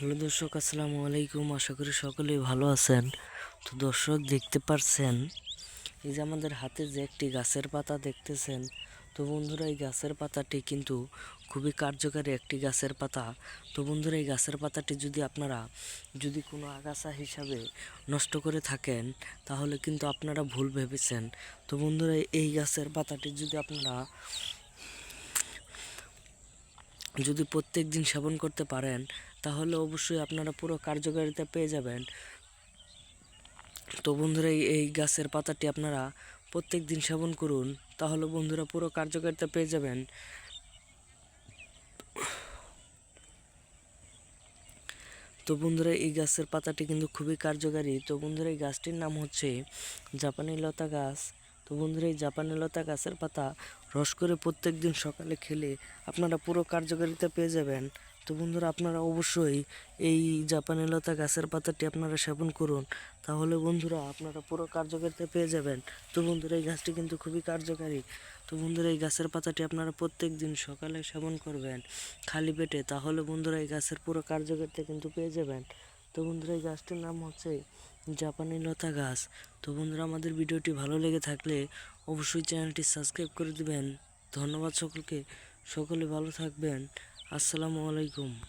Hello দর্শক, আসসালামু আলাইকুম। আশা করি সকলেই ভালো আছেন। তো দর্শক, দেখতে পারছেন? এই যে আমাদের হাতে যে একটি গাছের পাতা দেখতেছেন, তো বন্ধুরা, এই গাছের পাতাটি কিন্তু খুবই কার্যকারী একটি গাছের পাতা। তো বন্ধুরা, এই গাছের পাতাটি যদি আপনারা যদি কোনো আগাছা হিসাবে নষ্ট করে থাকেন, তাহলে কিন্তু আপনারা ভুল ভেবেছেন। তো বন্ধুরা, এই গাছের পাতাটি যদি আপনারা যদি প্রত্যেক দিন সেবন করতে পারেন, তাহলে অবশ্যই আপনারা পুরো কার্যকারিতা পেয়ে যাবেন। তো বন্ধুরা এই- গাছের পাতাটি আপনারা প্রত্যেক দিন সেবন করুন, তাহলে বন্ধুরা পুরো কার্যকারিতা পেয়ে যাবেন। তো বন্ধুরা, এই গাছের পাতাটি কিন্তু খুবই কার্যকারী। তো বন্ধুরা, এই গাছটির নাম হচ্ছে জাপানি লতা গাছ। তো বন্ধুরা, এই জাপানি লতা গাছের পাতা রস করে প্রত্যেক দিন সকালে খেলে আপনারা পুরো কার্যকারিতা পেয়ে যাবেন। তো বন্ধুরা, আপনারা অবশ্যই এই জাপানি লতা গাছের পাতাটি আপনারা সেবন করুন। তাহলে বন্ধুরা, আপনারা পুরো কার্যকারিতা পেয়ে যাবেন। তো বন্ধুরা, এই গাছটি কিন্তু খুবই কার্যকারী। তো বন্ধুরা, এই গাছের পাতাটি আপনারা প্রত্যেক দিন সকালে সেবন করবেন খালি পেটে। তাহলে বন্ধুরা, এই গাছের পুরো কার্যকারিতা কিন্তু পেয়ে যাবেন। তো বন্ধুরা, এই গাছটির নাম হচ্ছে জাপানি লতা গাছ। তো বন্ধুরা, আমাদের ভিডিওটি ভালো লেগে থাকলে অবশ্যই চ্যানেলটি সাবস্ক্রাইব করে দিবেন। ধন্যবাদ সকলকে। সকলে ভালো থাকবেন। আসসালামু আলাইকুম।